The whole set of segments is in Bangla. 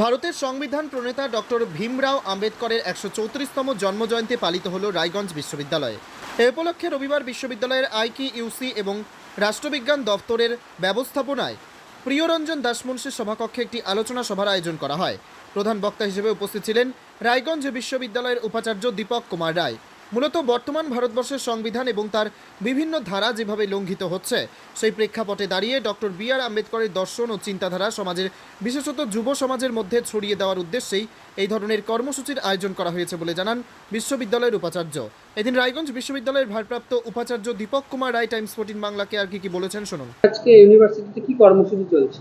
ভারতের সংবিধান প্রণেতা ডক্টর ভীমরাও আম্বেদকরের একশো চৌত্রিশতম জন্মজয়ন্তী পালিত হল রায়গঞ্জ বিশ্ববিদ্যালয়ে। এ উপলক্ষে রবিবার বিশ্ববিদ্যালয়ের আইকি ইউসি এবং রাষ্ট্রবিজ্ঞান দপ্তরের ব্যবস্থাপনায় প্রিয়রঞ্জন দাসমুন্সির সভাকক্ষে একটি আলোচনা সভার আয়োজন করা হয়। প্রধান বক্তা হিসেবে উপস্থিত ছিলেন রায়গঞ্জ বিশ্ববিদ্যালয়ের উপাচার্য দীপক কুমার রায়। মূলত বর্তমান ভারতবর্ষের সংবিধান এবং তার বিভিন্ন ধারা যেভাবে লঙ্ঘিত হচ্ছে সেই প্রেক্ষাপটে দাঁড়িয়ে ডক্টর বি আর আম্বেদকরের দর্শন ও চিন্তাধারা সমাজের বিশেষত যুব সমাজের মধ্যে ছড়িয়ে দেওয়ার উদ্দেশ্যেই এই ধরনের কর্মসূচির আয়োজন করা হয়েছে বলে জানান বিশ্ববিদ্যালয়ের উপাচার্য। এদিন রায়গঞ্জ বিশ্ববিদ্যালয়ের ভারপ্রাপ্ত উপাচার্য দীপক কুমার রায় টাইমস ফোর্টিন বাংলাকে আর কি কি বলেছেন শুনুন। আজকে ইউনিভার্সিটিতে কি কর্মসূচি চলছে?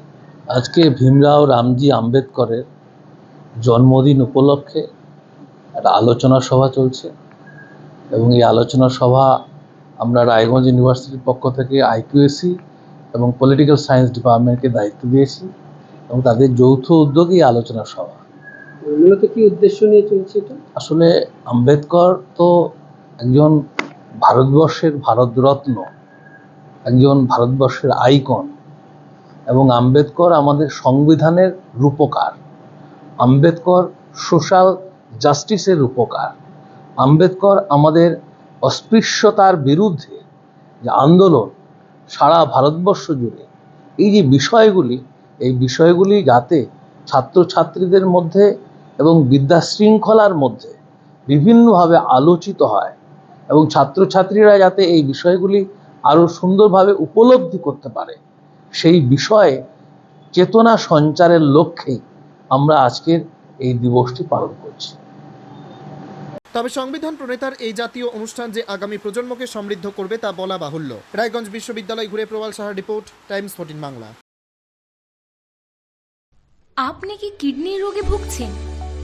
আজকে ভীমরাও রামজি আম্বেদকরের জন্মদিন উপলক্ষে একটা আলোচনা সভা চলছে। এবং এই আলোচনা সভা আমরা রায়গঞ্জ ইউনিভার্সিটির পক্ষ থেকে আইকিউএসি এবং পলিটিক্যাল সায়েন্স ডিপার্টমেন্টকে দায়িত্ব দিয়েছি এবং তাদের যৌথ উদ্যোগী এই আলোচনা সভা। মূলত কি উদ্দেশ্য নিয়ে চলছে এটা? আসলে আম্বেদকর তো একজন ভারতবর্ষের ভারতরত্ন একজন ভারতবর্ষের আইকন এবং আম্বেদকর আমাদের সংবিধানের রূপকার। আম্বেদকর সোশ্যাল জাস্টিসের রূপকার। আম্বেদকর আমাদের অস্পৃশ্যতার বিরুদ্ধে যে আন্দোলন সারা ভারতবর্ষ জুড়ে, এই যে বিষয়গুলি, এই বিষয়গুলি যাতে ছাত্রছাত্রীদের মধ্যে এবং বিদ্যা শৃঙ্খলার মধ্যে বিভিন্নভাবে আলোচিত হয় এবং ছাত্রছাত্রীরা যাতে এই বিষয়গুলি আরও সুন্দরভাবে উপলব্ধি করতে পারে, সেই বিষয়ে চেতনা সঞ্চারের লক্ষ্যেই আমরা আজকের এই দিবসটি পালন করছি। তবে সংবিধান প্রণেতার এই জাতীয় অনুষ্ঠান যে আগামী প্রজন্মকে সমৃদ্ধ করবে তা বলা বাহুল্য। রায়গঞ্জ বিশ্ববিদ্যালয় ঘুরে Prabal Saha report, Times fourteen Bangla. আপনি কি কিডনির রোগে ভুগছেন?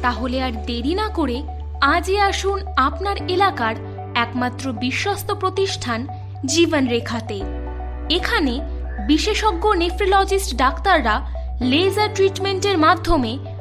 তাহলে আর দেরি না করে আজই আসুন আপনার এলাকার একমাত্র বিশ্বস্ত প্রতিষ্ঠান জীবন রেখাতে এখানে বিশেষজ্ঞ নেফ্রোলজিস্ট ডাক্তাররা লেজার ট্রিটমেন্টের মাধ্যমে